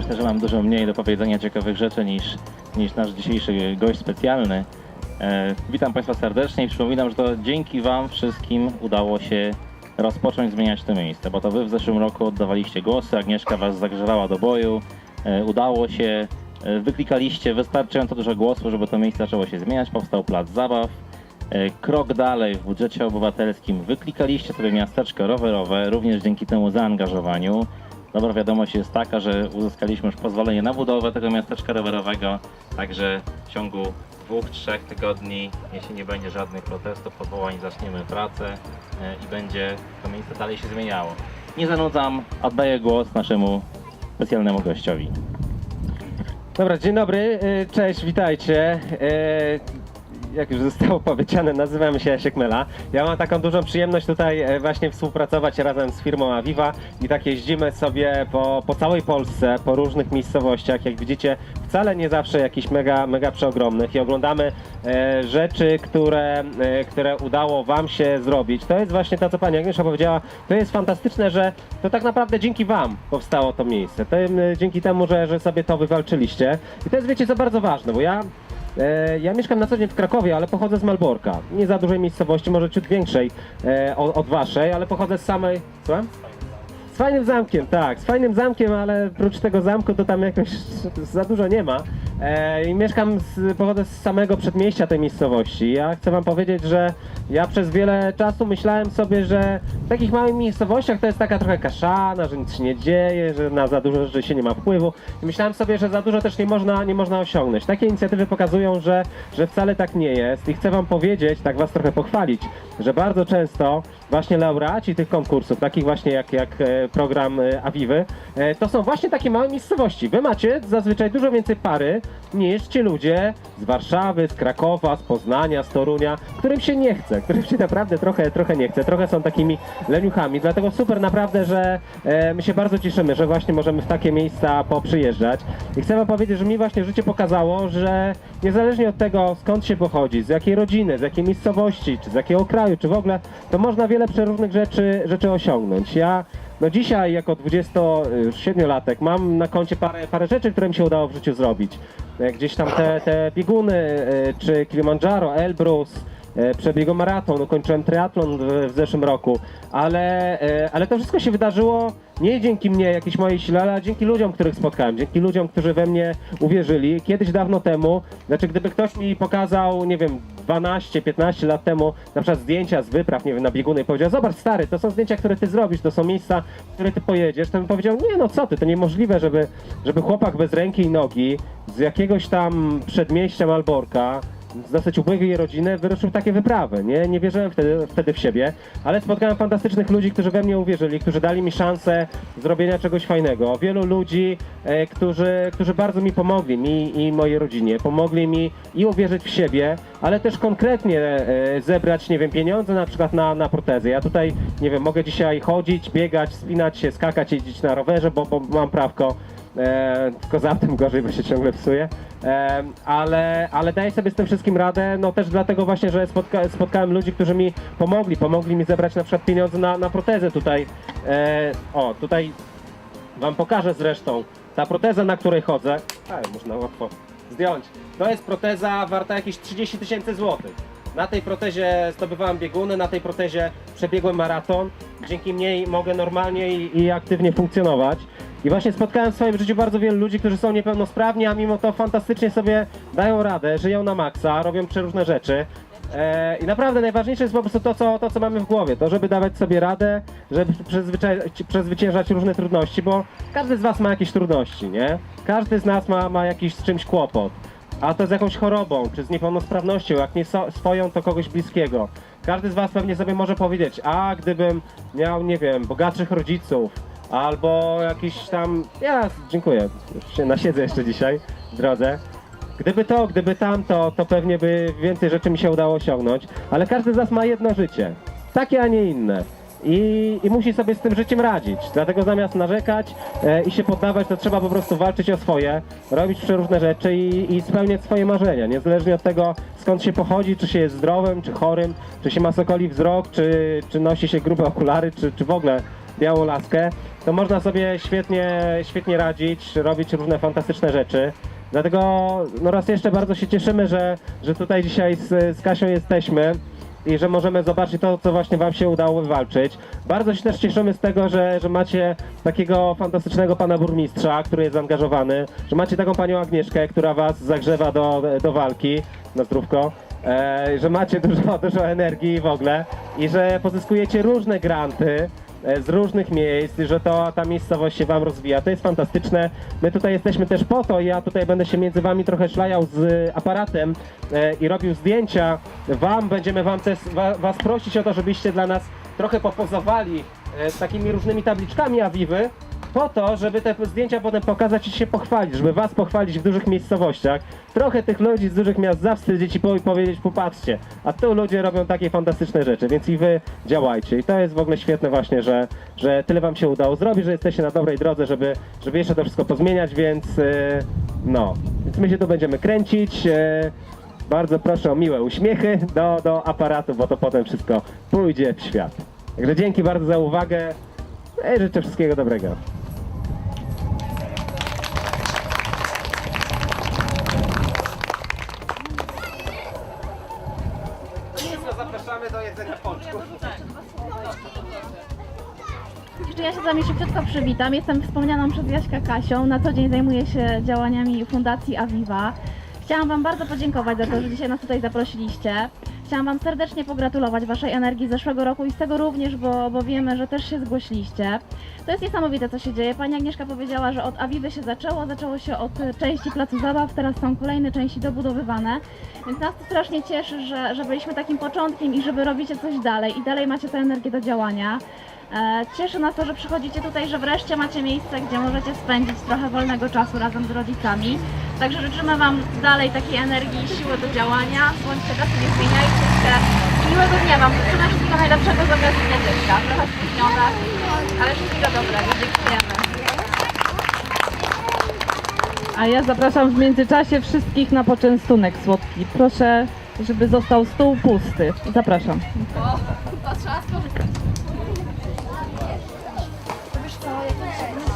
myślę, że mam dużo mniej do powiedzenia ciekawych rzeczy niż, niż nasz dzisiejszy gość specjalny. E, witam Państwa serdecznie i przypominam, że to dzięki Wam wszystkim udało się rozpocząć zmieniać to miejsce, bo to Wy w zeszłym roku oddawaliście głosy, Agnieszka Was zagrzewała do boju, e, udało się, e, wyklikaliście wystarczająco dużo głosów, żeby to miejsce zaczęło się zmieniać, powstał plac zabaw. Krok dalej w budżecie obywatelskim wyklikaliście sobie miasteczko rowerowe, również dzięki temu zaangażowaniu. Dobra wiadomość jest taka, że uzyskaliśmy już pozwolenie na budowę tego miasteczka rowerowego, także w ciągu dwóch, trzech tygodni, jeśli nie będzie żadnych protestów, powołań, zaczniemy pracę e, i będzie to miejsce dalej się zmieniało. Nie zanudzam, oddaję głos naszemu specjalnemu gościowi. Dobra, dzień dobry, y, cześć, witajcie. Jak już zostało powiedziane, nazywam się Jasiek Mela. Ja mam taką dużą przyjemność tutaj e, właśnie współpracować razem z firmą Aviva i tak jeździmy sobie po, po całej Polsce, po różnych miejscowościach. Jak widzicie, wcale nie zawsze jakichś mega, mega przeogromnych i oglądamy e, rzeczy, które, e, które udało Wam się zrobić. To jest właśnie to, co Pani Agnieszka powiedziała. To jest fantastyczne, że to tak naprawdę dzięki Wam powstało to miejsce. Tym, e, dzięki temu, że, że sobie to wywalczyliście. I to jest, wiecie, co bardzo ważne, bo ja E, Ja mieszkam na co dzień w Krakowie, ale pochodzę z Malborka. Nie za dużej miejscowości, może ciut większej e, od, waszej, ale pochodzę z samej. Słucham? Z fajnym zamkiem, tak, z fajnym zamkiem, ale oprócz tego zamku to tam jakoś za dużo nie ma. E, I mieszkam, z, pochodzę z samego przedmieścia tej miejscowości. Ja chcę wam powiedzieć, że ja przez wiele czasu myślałem sobie, że w takich małych miejscowościach to jest taka trochę kaszana, że nic się nie dzieje, że na za dużo rzeczy się nie ma wpływu. I myślałem sobie, że za dużo też nie można, nie można osiągnąć. Takie inicjatywy pokazują, że, że wcale tak nie jest. I chcę wam powiedzieć, tak was trochę pochwalić, że bardzo często właśnie laureaci tych konkursów, takich właśnie jak, jak e, program e, Awiwy, e, to są właśnie takie małe miejscowości. Wy macie zazwyczaj dużo więcej pary niż ci ludzie z Warszawy, z Krakowa, z Poznania, z Torunia, którym się nie chce, którym się naprawdę trochę, trochę nie chce, trochę są takimi leniuchami. Dlatego super naprawdę, że e, my się bardzo cieszymy, że właśnie możemy w takie miejsca poprzyjeżdżać. I chcę wam powiedzieć, że mi właśnie życie pokazało, że niezależnie od tego skąd się pochodzi, z jakiej rodziny, z jakiej miejscowości, czy z jakiego kraju, czy w ogóle, to można wiele przeróżnych rzeczy, rzeczy osiągnąć. Ja no dzisiaj jako 27-latek mam na koncie parę, parę rzeczy, które mi się udało w życiu zrobić. E, Gdzieś tam te, te bieguny, e, czy Kilimanjaro, Elbrus, e, przebiegłem maraton, ukończyłem triatlon w, w zeszłym roku, ale, ale to wszystko się wydarzyło nie dzięki mnie, jakiejś mojej sile, ale dzięki ludziom, których spotkałem, dzięki ludziom, którzy we mnie uwierzyli. Kiedyś dawno temu, znaczy gdyby ktoś mi pokazał, nie wiem, 12-15 lat temu na przykład zdjęcia z wypraw, nie wiem, na bieguny i powiedział, zobacz stary, to są zdjęcia, które ty zrobisz, to są miejsca, w które ty pojedziesz, to bym powiedział, nie no co ty, to niemożliwe, żeby, żeby chłopak bez ręki i nogi z jakiegoś tam przedmieścia Malborka dosyć ubogiej rodziny wyruszył w takie wyprawy. Nie, nie wierzyłem wtedy, wtedy w siebie, ale spotkałem fantastycznych ludzi, którzy we mnie uwierzyli, którzy dali mi szansę zrobienia czegoś fajnego. Wielu ludzi, e, którzy, którzy bardzo mi pomogli, mi i mojej rodzinie. Pomogli mi i uwierzyć w siebie, ale też konkretnie e, zebrać, nie wiem, pieniądze na przykład na, na protezy. Ja tutaj, nie wiem, mogę dzisiaj chodzić, biegać, spinać się, skakać, jeździć na rowerze, bo, bo mam prawko. E, tylko za tym gorzej, bo się ciągle psuje. E, ale, ale daję sobie z tym wszystkim radę, no też dlatego właśnie, że spotka, spotkałem ludzi, którzy mi pomogli. Pomogli mi zebrać na przykład pieniądze na, na protezę tutaj. E, o, tutaj wam pokażę zresztą. Ta proteza, na której chodzę, a, można łatwo zdjąć. To jest proteza warta jakieś 30 tysięcy złotych. Na tej protezie zdobywałem bieguny, na tej protezie przebiegłem maraton. Dzięki niej mogę normalnie i, i aktywnie funkcjonować. I właśnie spotkałem w swoim życiu bardzo wielu ludzi, którzy są niepełnosprawni, a mimo to fantastycznie sobie dają radę, żyją na maksa, robią przeróżne rzeczy. E, I naprawdę najważniejsze jest po prostu to co, to, co mamy w głowie. To, żeby dawać sobie radę, żeby przezwyciężać różne trudności, bo każdy z Was ma jakieś trudności, nie? Każdy z nas ma, ma jakiś z czymś kłopot. A to z jakąś chorobą, czy z niepełnosprawnością, jak nie so, swoją, to kogoś bliskiego. Każdy z Was pewnie sobie może powiedzieć, a gdybym miał, nie wiem, bogatszych rodziców, albo jakiś tam. Ja dziękuję. Się nasiedzę jeszcze dzisiaj w drodze. Gdyby to, gdyby tamto, to pewnie by więcej rzeczy mi się udało osiągnąć. Ale każdy z nas ma jedno życie. Takie, a nie inne. I, I musi sobie z tym życiem radzić. Dlatego zamiast narzekać e, i się poddawać, to trzeba po prostu walczyć o swoje, robić przeróżne rzeczy i, i spełniać swoje marzenia. Niezależnie od tego, skąd się pochodzi, czy się jest zdrowym, czy chorym, czy się ma sokoli wzrok, czy, czy nosi się grube okulary, czy, czy w ogóle białą laskę, to można sobie świetnie, świetnie radzić, robić różne fantastyczne rzeczy. Dlatego no raz jeszcze bardzo się cieszymy, że, że tutaj dzisiaj z, z Kasią jesteśmy i że możemy zobaczyć to, co właśnie Wam się udało wywalczyć. Bardzo się też cieszymy z tego, że, że macie takiego fantastycznego pana burmistrza, który jest zaangażowany, że macie taką panią Agnieszkę, która Was zagrzewa do, do walki na zdrówko. E, że macie dużo, dużo energii w ogóle i że pozyskujecie różne granty z różnych miejsc, że to ta miejscowość się wam rozwija. To jest fantastyczne. My tutaj jesteśmy też po to, ja tutaj będę się między wami trochę szlajał z aparatem e, i robił zdjęcia. Wam będziemy wam też wa, was prosić o to, żebyście dla nas trochę popozowali e, z takimi różnymi tabliczkami Awiwy, po to, żeby te zdjęcia potem pokazać i się pochwalić, żeby was pochwalić w dużych miejscowościach. Trochę tych ludzi z dużych miast zawstydzić i po- i powiedzieć, popatrzcie, a tu ludzie robią takie fantastyczne rzeczy, więc i wy działajcie. I to jest w ogóle świetne właśnie, że, że tyle wam się udało zrobić, że jesteście na dobrej drodze, żeby, żeby jeszcze to wszystko pozmieniać, więc yy, no, więc my się tu będziemy kręcić. Yy, bardzo proszę o miłe uśmiechy do, do aparatu, bo to potem wszystko pójdzie w świat. Także dzięki bardzo za uwagę i życzę wszystkiego dobrego. Ja się z Wami szybciutko przywitam. Jestem wspomnianą przez Jaśka Kasią. Na co dzień zajmuję się działaniami Fundacji Aviva. Chciałam Wam bardzo podziękować za to, że dzisiaj nas tutaj zaprosiliście. Chciałam Wam serdecznie pogratulować Waszej energii z zeszłego roku i z tego również, bo, bo wiemy, że też się zgłosiliście. To jest niesamowite, co się dzieje. Pani Agnieszka powiedziała, że od Aviwy się zaczęło. Zaczęło się od części placu zabaw, teraz są kolejne części dobudowywane. Więc nas to strasznie cieszy, że, że byliśmy takim początkiem i że robicie coś dalej i dalej macie tę energię do działania. E, Cieszy nas to, że przychodzicie tutaj, że wreszcie macie miejsce, gdzie możecie spędzić trochę wolnego czasu razem z rodzicami. Także życzymy Wam dalej takiej energii i siły do działania. Bądźcie tacy, nie zmieniajcie się. I miłego dnia Wam. Życzymy wszystkiego najlepszego zamiast Agnieszka. Trochę spóźniona, ale wszystkiego dobrego. Dziękujemy. A ja zapraszam w międzyczasie wszystkich na poczęstunek słodki. Proszę, żeby został stół pusty. Zapraszam. To trzeba skorzystać. Wiesz co, jak